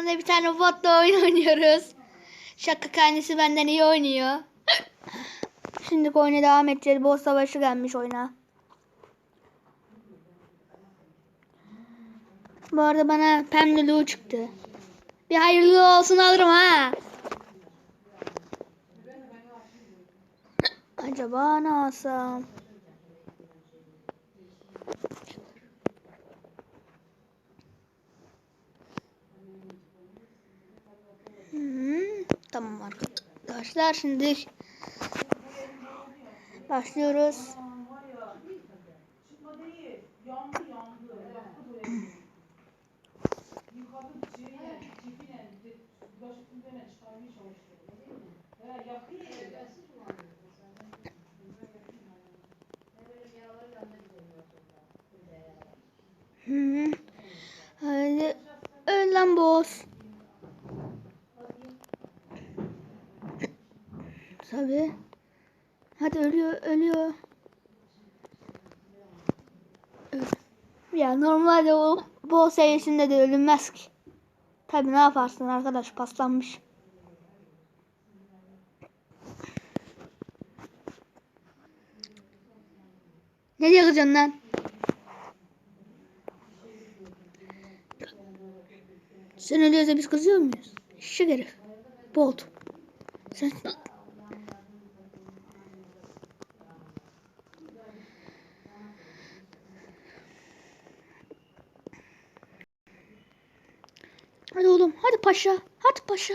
Yanında bir tane botla oyun oynuyoruz. Şaka kendisi benden iyi oynuyor. Şimdi oyuna devam edeceğiz. Boss savaşı gelmiş oyuna. Bu arada bana pemluluğu çıktı. Bir hayırlı olsun alırım ha. Acaba ne alsam? Hmm, tamam arkadaşlar şimdi başlıyoruz. Hı. Hadi öl lan boss. Tabii. Hadi ölüyor, ölüyor. Öl. Ya normalde o boss seviyesinde de ölünmez ki. Tabii ne yaparsın arkadaş paslanmış. Ne yakacaksın lan? Sen ölüyorsa biz kızıyor muyuz? Şişe herif. Bolt. Sen... Hadi oğlum. Hadi paşa. Hadi paşa.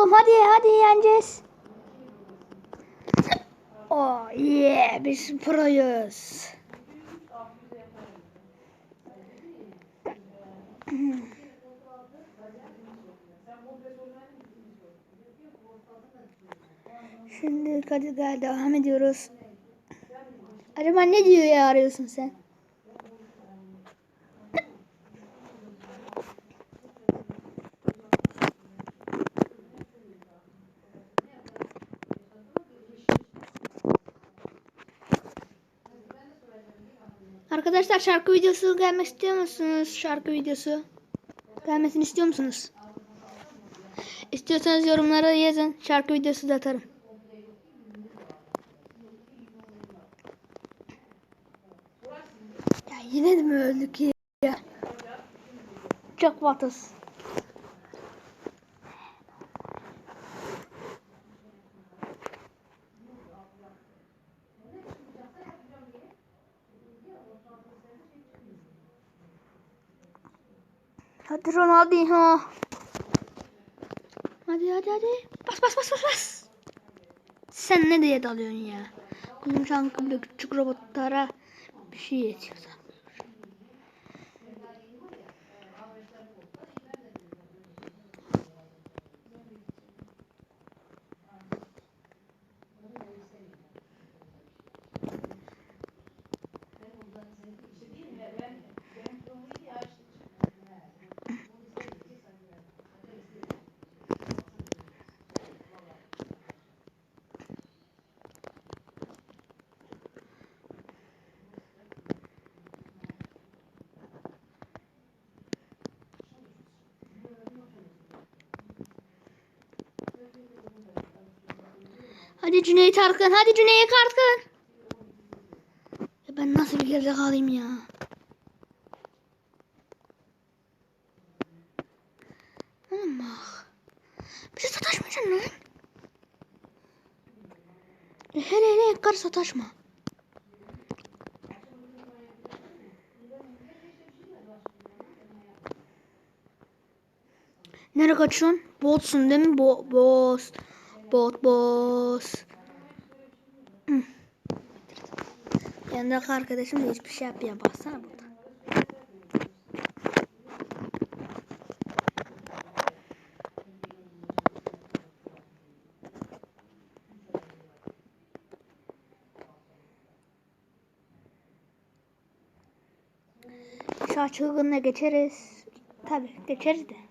Oğlum hadi hadi yeneceğiz. Oh yeah biz proyuz. Şimdi hadi gel devam ediyoruz. Acaba ne diyor ya arıyorsun sen? Arkadaşlar şarkı videosu gelmek istiyor musunuz? Şarkı videosu gelmesini istiyor musunuz? İstiyorsanız yorumlara yazın. Şarkı videosu da atarım. Ya yine mi öldük ya? Çok vatız. Hadi Ronaldinho. Hadi hadi hadi. Bas bas bas bas bas. Sen ne diye dalıyorsun ya? Kuzum şankı bile küçük robotlara bir şey yetiyor sana. Hadi Cüneyt Arkın. Hadi Cüneyt Arkın. Ben nasıl bir geride kalayım ya? Oğlum bak. Bir de sataşmayacaksın lan. E, hele hele kar sataşma. Nereye kaçıyorsun? Botsun değil mi? Bo boss. Bot boss. Yanındaki arkadaşım da hiçbir şey yapmıyor. Baksana burada. Şu açılgınla geçeriz. Tabi geçeriz de.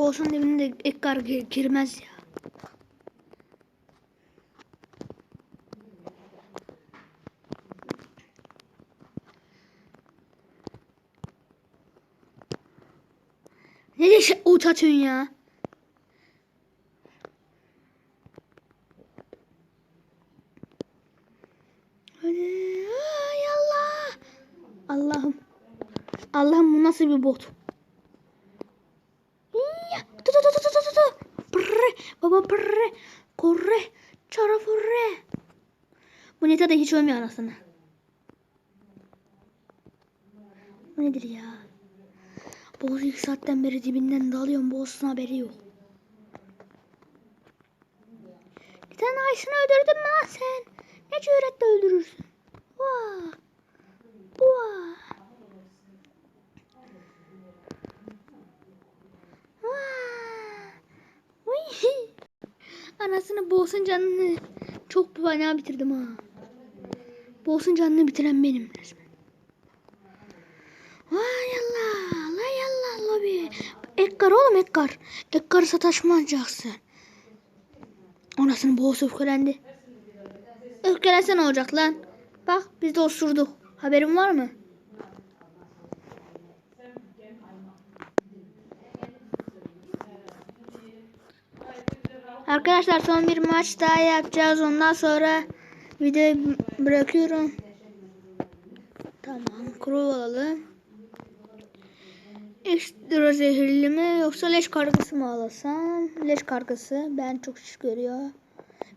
Boğazın dibinde ekkar gir- girmez ya. Ne de şey uç atıyorsun ya? Hadi. Ay Allah. Allah'ım. Allah'ım bu nasıl bir bot? Da hiç ölmüyor anasını. Bu nedir ya? Boğaz ilk saatten beri dibinden dalıyorum. Boğazın haberi yok. Bir tane Ayşın'ı öldürdün mü lan sen? Ne cüretle öldürürsün? Vaa. Vaa. Vaa. Anasını boğazın canını çok fena bitirdim ha. Boğazın canını bitiren benim resmen. Vay Allah, la Allah lobi. Ekkar oğlum Ekkar. Ekkar'ı sataşmayacaksın. Anasını boğaz öfkelendi. Öfkelense ne olacak lan? Bak biz de osurduk. Haberin var mı? Arkadaşlar son bir maç daha yapacağız. Ondan sonra videoyu bırakıyorum. Tamam. Kuru alalım. Ekstra zehirli mi yoksa leş kargısı mı alasam? Leş kargısı. Ben çok şiş görüyor.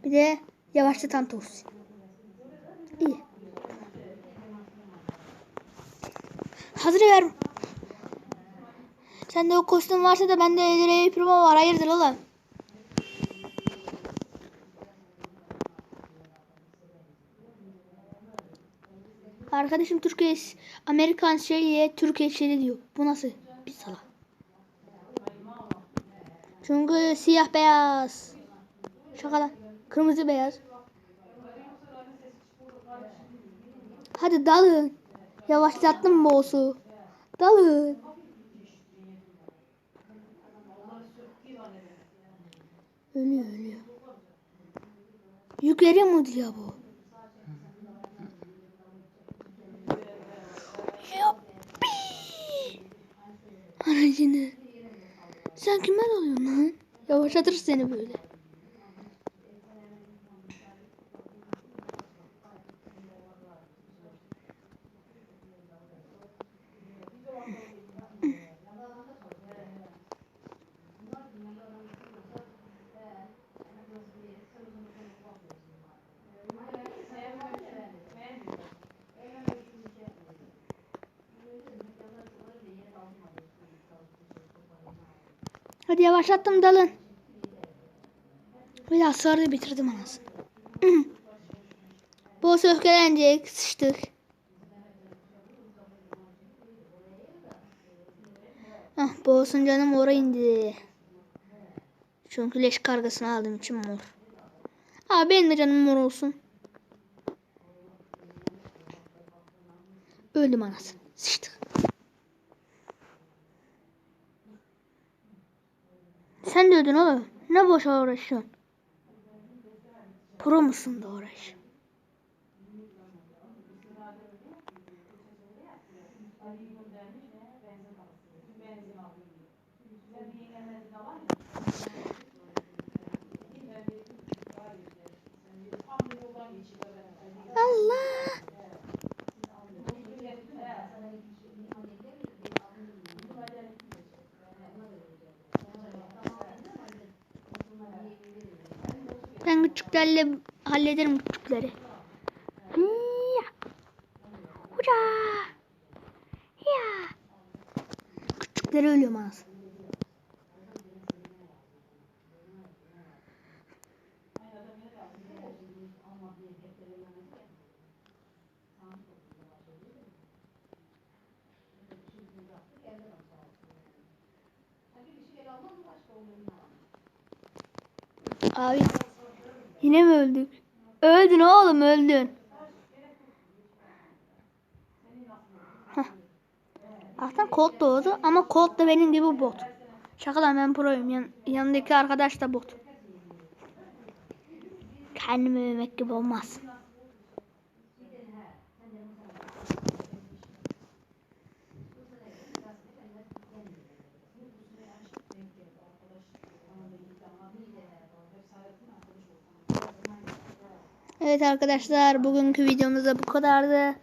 Bir de yavaşlatan toz. İyi. Hazır ver. Sende o kostüm varsa da bende Edrei Primo var. Hayırdır oğlum? Arkadaşım Türkiye Amerikan şeyiye Türkiye şeyi diyor. Bu nasıl bir salak? Çünkü siyah beyaz. Şaka lan. Kırmızı beyaz. Hadi dalın. Yavaşlattım boss'u. Dalın. Ölüyor ölüyor. Yükleri mi diyor bu? Yuppi. Aracını. Sen kimden alıyorsun lan? Yavaşlatır seni böyle. Hadi yavaşlattım dalın. Bir daha sarıyı bitirdim anasını. Boss öfkelenecek. Sıçtık. Ah boss'un canım mora indi. Çünkü leş kargasını aldığım için mor. Aa benim de canım mor olsun. Öldüm anasını. Sıçtık. Sen de öldün oğlum. Ne boşa uğraşıyorsun? Pro musun da uğraş? halle hallederim bu küçükleri. Hura. Ya. Küçükleri ölüyorum az. Abi yine mi öldük? Öldün oğlum öldün. Heh. Zaten Colt doğdu ama Colt da benim gibi bot. Şaka lan ben proyum. Yan, yanındaki arkadaş da bot. Kendimi övmek gibi olmaz. Evet arkadaşlar bugünkü videomuz da bu kadardı.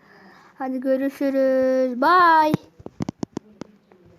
Hadi görüşürüz. Bye.